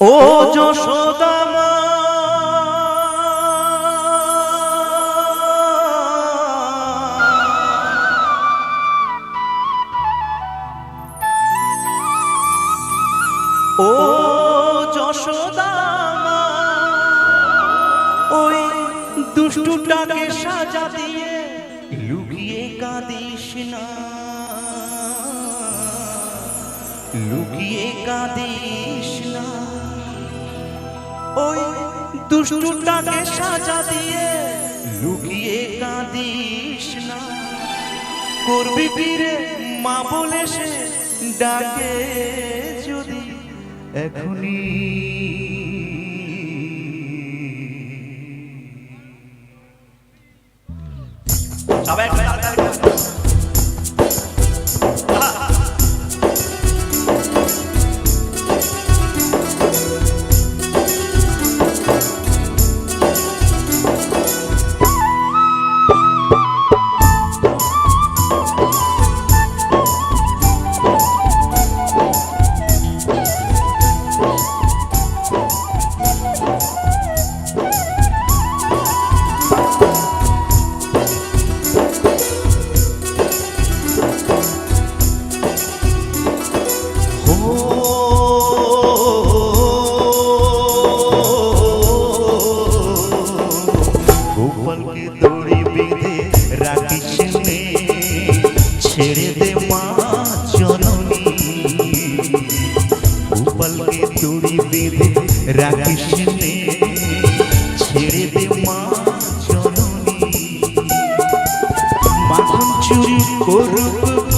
ও যশোদামা। ও যশোদামা ওই দুষ্টুটাকে সাজা দিয়ে লুকিয়ে কাঁদিস না। লুকিয়ে কাঁদিস না। ওই দুষ্টুটাকে সাজা দিয়ে লুকিয়ে কাঁদিস না। করবি ফিরে, মা বলে সে ডাকে যদি এখনই। সবাই রাখিস নে ছেড়ে দে মা জননী। উপলকে তুড়ি বেঁধে রাখিস ছেড়ে দে মা জননী। মাখন চুরি করুক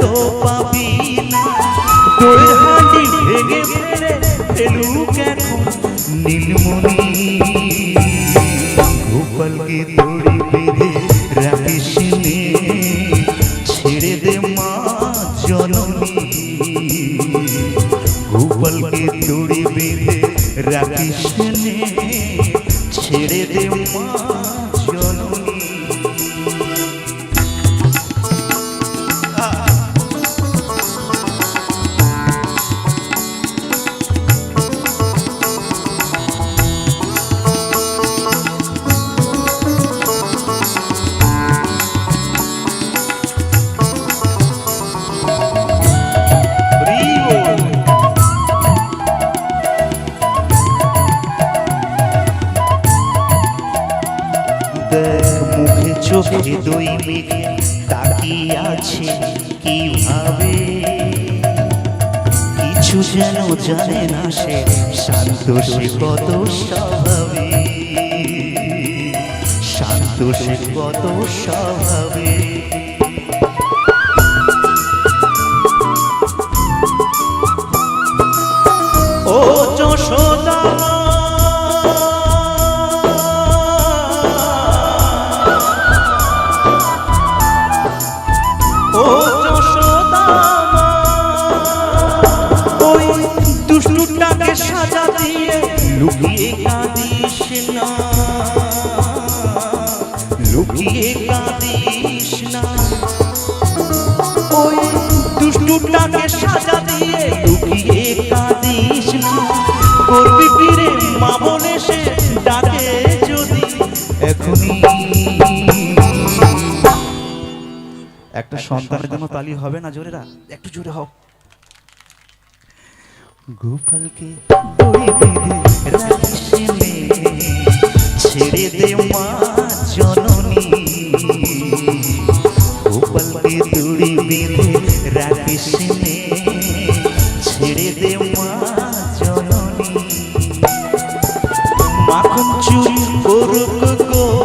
তো পাবি না। নীলমণি, গোপালকে বেঁধে রাখিস ছেড়ে দে মা জননী। গোপালকে দড়ি বেঁধে রাখিস ছেড়ে দে মা দুই মেঘে তাকিয়ে আছে কীভাবে কিছু যেন জানে না সে, শান্ত কত স্বভাবে? শান্ত কত স্বভাবে? ও যশোদা লুকিয়ে কাঁদিস না। লুকিয়ে কাঁদিস না। ওই দুষ্টুটাকে সাজা দিয়ে লুকিয়ে কাঁদিস না। করবি ডাকে যদি এখনই। একটা সন্তানের জন্য তালি হবে না জোরেরা? একটু জোরে হোক গোপালকে ছেড়ে দে মা জননী। গোপালকে দড়ি বেঁধে রাখিস ছেড়ে দে মা জননী। মাখন চুরি করুক গোপাল